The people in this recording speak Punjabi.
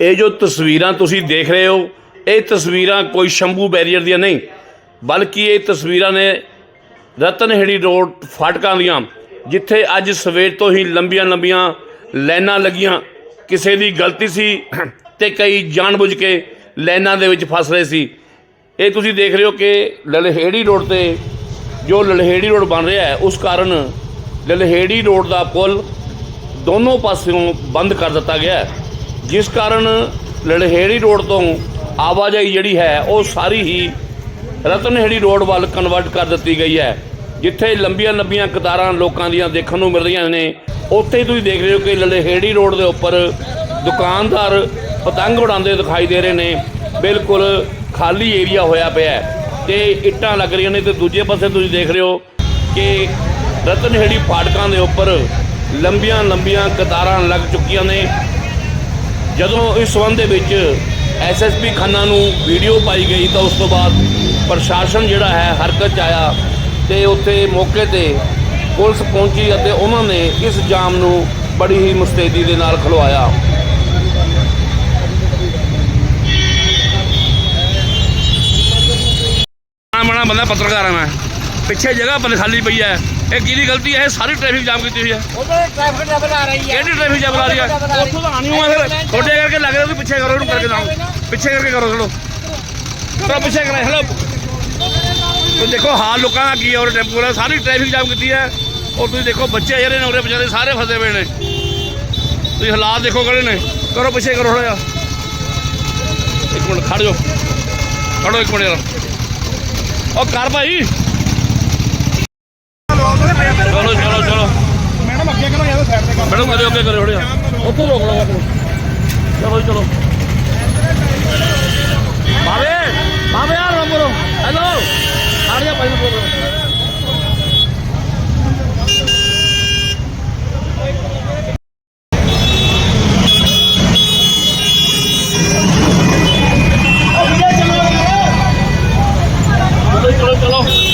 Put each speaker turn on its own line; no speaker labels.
ਇਹ ਜੋ ਤਸਵੀਰਾਂ ਤੁਸੀਂ ਦੇਖ ਰਹੇ ਹੋ, ਇਹ ਤਸਵੀਰਾਂ ਕੋਈ ਸ਼ੰਭੂ ਬੈਰੀਅਰ ਦੀਆਂ ਨਹੀਂ, ਬਲਕਿ ਇਹ ਤਸਵੀਰਾਂ ਨੇ ਰਤਨਹੇੜੀ ਰੋਡ ਫਾਟਕਾਂ ਦੀਆਂ, ਜਿੱਥੇ ਅੱਜ ਸਵੇਰ ਤੋਂ ਹੀ ਲੰਬੀਆਂ ਲੰਬੀਆਂ ਲਾਈਨਾਂ ਲੱਗੀਆਂ। ਕਿਸੇ ਦੀ ਗਲਤੀ ਸੀ ਤੇ ਕਈ ਜਾਣਬੁੱਝ ਕੇ ਲਾਈਨਾਂ ਦੇ ਵਿੱਚ ਫਸ ਰਹੇ ਸੀ। ਇਹ ਤੁਸੀਂ ਦੇਖ ਰਹੇ ਹੋ ਕਿ ਲਲਹੇੜੀ ਰੋਡ ਤੇ ਜੋ ਲਲਹੇੜੀ ਰੋਡ ਬਣ ਰਿਹਾ ਹੈ, ਉਸ ਕਾਰਨ ਲਲਹੇੜੀ ਰੋਡ ਦਾ ਪੁਲ ਦੋਨੋਂ ਪਾਸਿਓਂ ਬੰਦ ਕਰ ਦਿੱਤਾ ਗਿਆ ਹੈ। ਜਿਸ ਕਾਰਨ ਲਲਹੇੜੀ ਰੋਡ ਤੋਂ ਆਵਾਜਾਈ ਜਿਹੜੀ ਹੈ, ਉਹ ਸਾਰੀ ਹੀ ਰਤਨਹੇੜੀ ਰੋਡ ਵੱਲ ਕਨਵਰਟ ਕਰ ਦਿੱਤੀ ਗਈ ਹੈ। ਜਿੱਥੇ ਲੰਬੀਆਂ ਲੰਬੀਆਂ ਕਤਾਰਾਂ ਲੋਕਾਂ ਦੀਆਂ ਦੇਖਣ ਨੂੰ ਮਿਲ ਰਹੀਆਂ ਨੇ, ਉੱਥੇ ਹੀ ਤੁਸੀਂ ਦੇਖ ਰਹੇ ਹੋ ਕਿ ਲਲਹੇੜੀ ਰੋਡ ਦੇ ਉੱਪਰ ਦੁਕਾਨਦਾਰ ਪਤੰਗ ਉਡਾਉਂਦੇ ਦਿਖਾਈ ਦੇ ਰਹੇ ਨੇ। ਬਿਲਕੁਲ ਖਾਲੀ ਏਰੀਆ ਹੋਇਆ ਪਿਆ ਹੈ ਤੇ ਇੱਟਾਂ ਲੱਗ ਰਹੀਆਂ ਨੇ ਤੇ ਦੂਜੇ ਪਾਸੇ ਤੁਸੀਂ ਦੇਖ ਰਹੇ ਹੋ ਕਿ ਰਤਨਹੇੜੀ ਫਾਟਕਾਂ ਦੇ ਉੱਪਰ ਲੰਬੀਆਂ ਲੰਬੀਆਂ ਕਤਾਰਾਂ ਲੱਗ ਚੁੱਕੀਆਂ ਨੇ। ਜਦੋਂ ਇਸ ਸੰਬੰਧ ਦੇ ਵਿੱਚ ਐਸਐਸਪੀ ਖੰਨਾ ਨੂੰ ਵੀਡੀਓ ਪਾਈ ਗਈ ਤਾਂ ਉਸ ਤੋਂ ਬਾਅਦ ਪ੍ਰਸ਼ਾਸਨ ਜਿਹੜਾ ਹੈ ਹਰਕਤ 'ਚ ਆਇਆ ਤੇ ਉੱਥੇ ਮੌਕੇ ਤੇ ਪੁਲਿਸ ਪਹੁੰਚੀ ਅਤੇ ਉਹਨਾਂ ਨੇ ਇਸ ਜਾਮ ਨੂੰ ਬੜੀ ਹੀ ਮੁਸਤੈਦੀ ਦੇ ਨਾਲ ਖਲਵਾਇਆ। ਮਾਣਾ ਬੰਦਾ ਪੱਤਰਕਾਰ ਆ ਮੈਂ। ਪਿੱਛੇ ਜਗ੍ਹਾ ਪਰ ਖਾਲੀ ਪਈ ਹੈ। ਇਹ ਕਿਹਦੀ ਗਲਤੀ ਹੈ? ਇਹ ਸਾਰੀ ਟ੍ਰੈਫਿਕ ਜਾਮ ਕੀਤੀ ਹੋਈ ਹੈ।
ਉਹਦੇ ਟ੍ਰੈਫਿਕ ਡਬਲ ਆ ਰਹੀ ਹੈ।
ਕਿਹੜੀ ਟ੍ਰੈਫਿਕ ਜਾਮ ਲਾ ਰਹੀ ਹੈ? ਉੱਥੋਂ ਤਾਂ ਆਣੀ ਹੋਆ ਫਿਰ। ਤੁਹਾਡੇ ਕਰਕੇ ਲੱਗ ਰਿਹਾ ਤੁਸੀਂ ਪਿੱਛੇ ਕਰੋ ਇਹਨੂੰ ਕਰਕੇ ਜਾਓ ਪਿੱਛੇ ਕਰਕੇ ਕਰੋ ਚਲੋ ਕਰੋ ਪਿੱਛੇ ਕਰਾ ਹਲੋ ਤੁਸੀਂ ਦੇਖੋ ਹਾਲ ਲੋਕਾਂ ਦਾ ਕੀ ਹੈ ਔਰ ਟੈਂਪੂ ਵਾਲਾ ਸਾਰੀ ਟ੍ਰੈਫਿਕ ਜਾਮ ਕੀਤੀ ਹੈ। ਔਰ ਤੁਸੀਂ ਦੇਖੋ ਬੱਚੇ ਜਿਹੜੇ ਨੇ ਉਰੇ ਵਿਚਾਰੇ ਸਾਰੇ ਫਸੇ ਪਏ ਨੇ। ਤੁਸੀਂ ਹਾਲਾਤ ਦੇਖੋ ਕਿਹੜੇ ਨੇ। ਕਰੋ ਪਿੱਛੇ ਕਰੋ ਥੋੜਾ ਜਿਹਾ। ਇੱਕ ਮਿੰਟ ਖੜ ਜਾਓ। ਖੜੋ ਇੱਕ ਮਿੰਟ ਯਾਰ। ਉਹ ਕਰ ਭਾਈ। ਚਲੋ ਚਲੋ ਚਲੋ।
ਮੈਡਮ ਅੱਗੇ ਕਰੋ ਯਾਰ ਸਾਈਡ ਤੇ
ਮੈਡਮ ਕਰਿਓ ਅੱਗੇ ਕਰਿਓ ਥੋੜ੍ਹਾ ਜਿਹਾ। ਉੱਥੇ ਰੋਕ ਲਓ ਆਪਣਾ। ਚਲੋ ਜੀ, ਚਲੋ। ਬਾਵੇ ਬਾਵੇ ਯਾਰ ਰੰਬਰੋ ਹੈਲੋ ਆੜ ਜਾ ਭਾਈ ਨੂੰ ਬੋਲੋ ਚਲੋ ਚਲੋ ਚਲੋ।